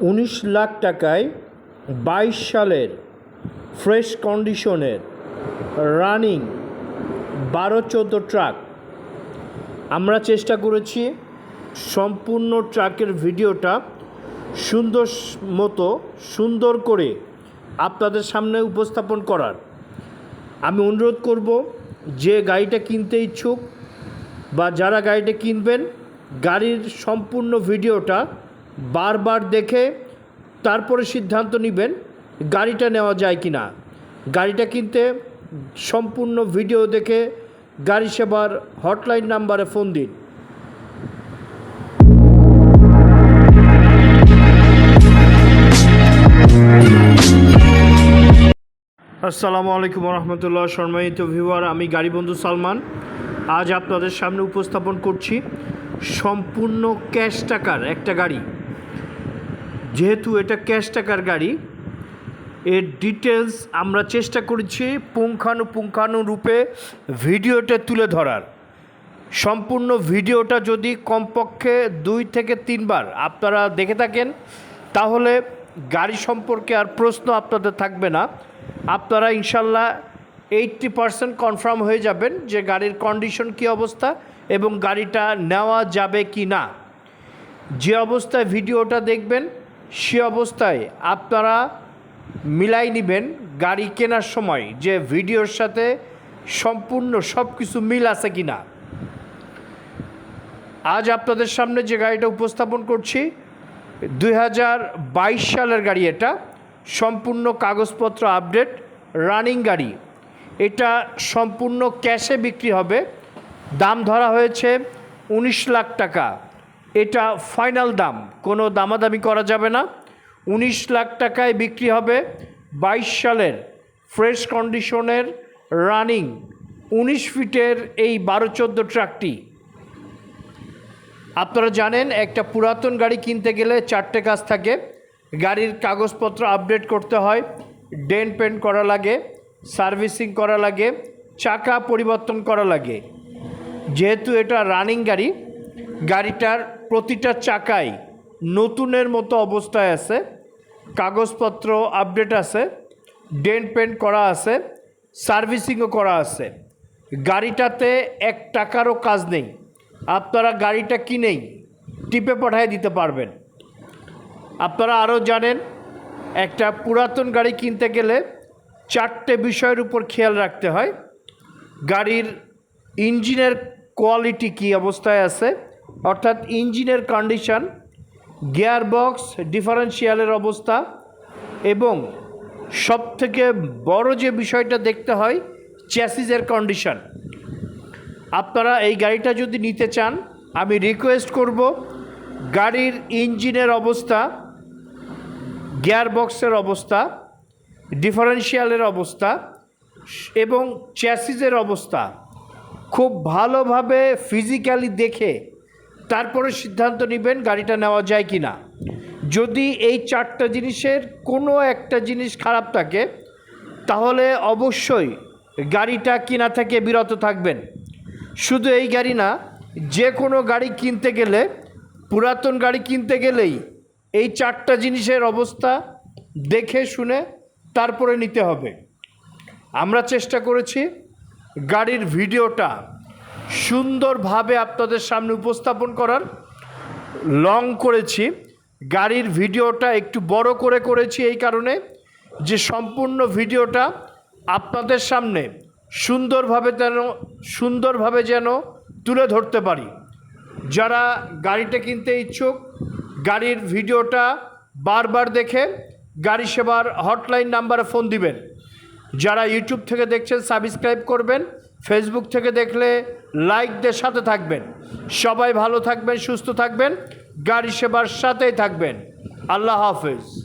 উনিশ লাখ টাকায় বাইশ সালের ফ্রেশ কন্ডিশনের রানিং বারো চোদ্দ ট্রাক। আমরা চেষ্টা করেছি সম্পূর্ণ ট্রাকের ভিডিওটা সুন্দর মতো, সুন্দর করে আপনাদের সামনে উপস্থাপন করার। আমি অনুরোধ করব, যে গাড়িটা কিনতে ইচ্ছুক বা যারা গাড়িটা কিনবেন, গাড়ির সম্পূর্ণ ভিডিওটা বারবার দেখে তারপরে সিদ্ধান্ত নেবেন গাড়িটা নেওয়া যায় কি না গাড়িটা কিনতে সম্পূর্ণ ভিডিও দেখে গাড়ি সেবার হটলাইন নাম্বারে ফোন দিন। আসসালামু আলাইকুম রহমতুল্লাহ, সম্মানিত ভিউয়ার, আমি গাড়ি বন্ধু সালমান। আজ আপনাদের সামনে উপস্থাপন করছি সম্পূর্ণ ক্যাশ টাকার একটা গাড়ি। যেহেতু এটা ক্যাশ টাকার গাড়ি, এর ডিটেলস আমরা চেষ্টা করেছি পুঙ্খানুপুঙ্খানুরূপে ভিডিওটা তুলে ধরার। সম্পূর্ণ ভিডিওটা যদি কমপক্ষে দুই থেকে তিনবার আপনারা দেখে থাকেন, তাহলে গাড়ি সম্পর্কে আর প্রশ্ন আপনাদের থাকবে না। আপনারা ইনশাল্লাহ এইটটি পারসেন্ট কনফার্ম হয়ে যাবেন যে গাড়ির কন্ডিশন কী অবস্থা এবং গাড়িটা নেওয়া যাবে কি না। যে অবস্থায় ভিডিওটা দেখবেন সে অবস্থায় আপনারা মিলাই নেবেন গাড়ি কেনার সময় যে ভিডিওর সাথে সম্পূর্ণ সব কিছু মিল আছে কি না আজ আপনাদের সামনে যে গাড়িটা উপস্থাপন করছি দু হাজার বাইশ সালের গাড়ি এটা। সম্পূর্ণ কাগজপত্র আপডেট, রানিং গাড়ি। এটা সম্পূর্ণ ক্যাশে বিক্রি হবে। দাম ধরা হয়েছে উনিশ লাখ টাকা। এটা ফাইনাল দাম। কোনো দামাদামি করা যাবে না। উনিশ লাখ টাকায় বিক্রি হবে বাইশ সালের ফ্রেশ কন্ডিশনের রানিং উনিশ ফিটের এই বারো চোদ্দ ট্রাকটি আপনারা জানেন, একটা পুরাতন গাড়ি কিনতে গেলে চারটে কাজ থাকে। গাড়ির কাগজপত্র আপডেট করতে হয়, ডেন পেন্ট করা লাগে, সার্ভিসিং করা লাগে, চাকা পরিবর্তন করা লাগে। যেহেতু এটা রানিং গাড়ি গাড়িটার প্রতিটা চাকাই নতুনের মতো অবস্থায় আছে, কাগজপত্র আপডেট আছে, ডেন্ট পেন্ট করা আছে, সার্ভিসিংও করা আছে। গাড়িটাতে এক টাকারও কাজ নেই। আপনারা গাড়িটা কিনেই টিপে পাঠিয়ে দিতে পারবেন। আপনারা আরও জানেন, একটা পুরাতন গাড়ি কিনতে গেলে চারটে বিষয়ের উপর খেয়াল রাখতে হয়। গাড়ির ইঞ্জিনের কোয়ালিটি কী অবস্থায় আছে অর্থাৎ ইঞ্জিনের কন্ডিশন গিয়ার বক্স ডিফারেন্সিয়ালের অবস্থা এবং সবথেকে বড় যে বিষয়টা দেখতে হয় চ্যাসিসের কন্ডিশন আপনারা এই গাড়িটা যদি নিতে চান, আমি রিকোয়েস্ট করব গাড়ির ইঞ্জিনের অবস্থা গিয়ার বক্সের অবস্থা ডিফারেন্সিয়ালের অবস্থা এবং চ্যাসিসের অবস্থা। খুব ভালোভাবে ফিজিক্যালি দেখে তারপরে সিদ্ধান্ত নেবেন গাড়িটা নেওয়া যায় কি না যদি এই চারটা জিনিসের কোনো একটা জিনিস খারাপ থাকে, তাহলে অবশ্যই গাড়িটা কিনা থেকে বিরত থাকবেন। শুধু এই গাড়ি না, যে কোনো গাড়ি কিনতে গেলে, পুরাতন গাড়ি কিনতে গেলেই এই চারটা জিনিসের অবস্থা দেখে শুনে তারপরে নিতে হবে। আমরা চেষ্টা করেছি গাড়ির ভিডিওটা সুন্দরভাবে আপনাদের সামনে উপস্থাপন করার লং করেছি। গাড়ির ভিডিওটা একটু বড় করে করেছি এই কারণে যে সম্পূর্ণ ভিডিওটা আপনাদের সামনে সুন্দরভাবে যেন সুন্দরভাবে যেন তুলে ধরতে পারি। যারা গাড়িটা কিনতে ইচ্ছুক, গাড়ির ভিডিওটা বারবার দেখে গাড়ি সেবার হটলাইন নাম্বারে ফোন দিবেন। যারা ইউটিউব থেকে দেখছেন, সাবস্ক্রাইব করবেন। ফেসবুক থেকে দেখলে লাইক দিয়ে সাথে থাকবেন। সবাই ভালো থাকবেন, সুস্থ থাকবেন। গাড়ি সেবার সাথেই থাকবেন। আল্লাহ হাফেজ।